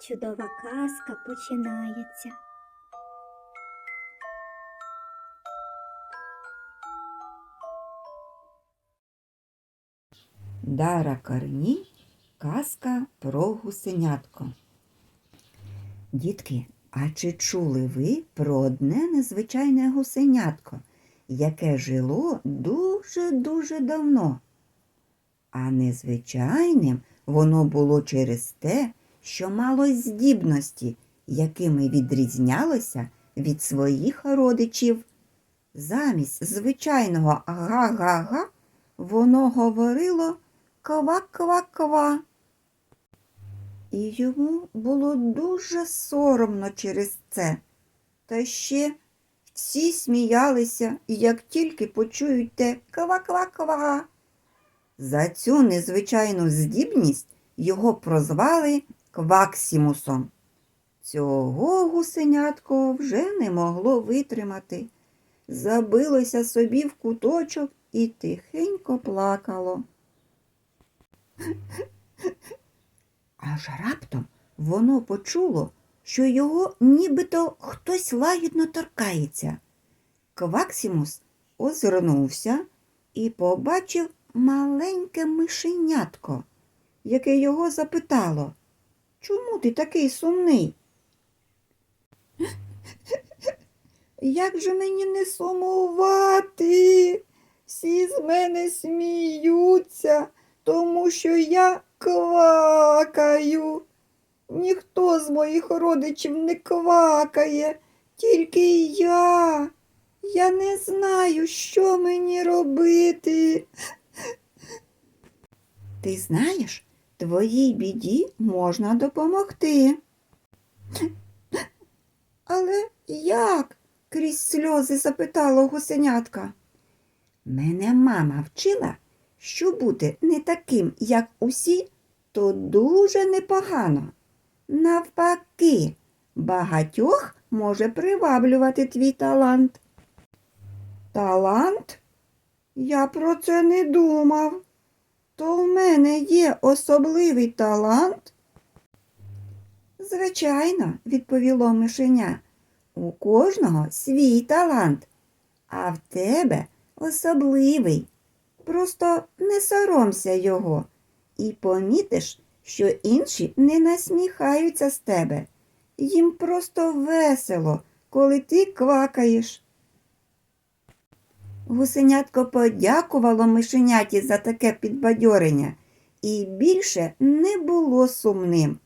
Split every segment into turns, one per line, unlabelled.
чудова казка починається.
Дара Карній казка про гусенятко. Дітки, а чи чули ви про одне незвичайне гусенятко, яке жило дуже-дуже давно? А незвичайним воно було через те, що мало здібності, якими відрізнялося від своїх родичів. Замість звичайного га-га-га воно говорило ква-ква-ква. І йому було дуже соромно через це. Та ще всі сміялися, як тільки почують те ква-ква-ква. За цю незвичайну здібність його прозвали Кваксімусом. Цього гусенятко вже не могло витримати. Забилося собі в куточок і тихенько плакало. Аж раптом воно почуло, що його нібито хтось лагідно торкається. Кваксімус озирнувся і побачив маленьке мишенятко, яке його запитало, чому ти такий сумний? Як же мені не сумувати? Всі з мене сміються, тому що я квакаю. Ніхто з моїх родичів не квакає, тільки я. Я не знаю, що мені робити. Ти знаєш, твоїй біді можна допомогти. Але як? крізь сльози запитало гусенятка. Мене мама вчила, що бути не таким, як усі, то дуже непогано. Навпаки, багатьох може приваблювати твій талант. Талант? Я про це не думав. То в мене є особливий талант? Звичайно, відповіло мишеня. У кожного свій талант, а в тебе особливий. Просто не соромся його і помітиш, що інші не насміхаються з тебе. Їм просто весело, коли ти квакаєш. Гусенятко подякувало мишеняті за таке підбадьорення і більше не було сумним.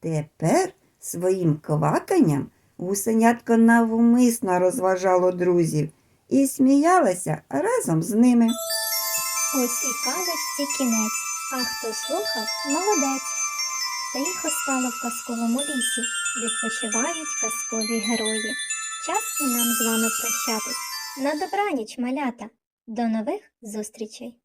Тепер своїм кваканням гусенятко навмисно розважало друзів і сміялася разом з ними.
Ось і казочці кінець, а хто слухав, молодець. Тихо стало в казковому лісі, відпочивають казкові герої. Час і нам з вами прощатись. На добраніч, малята. До нових зустрічей!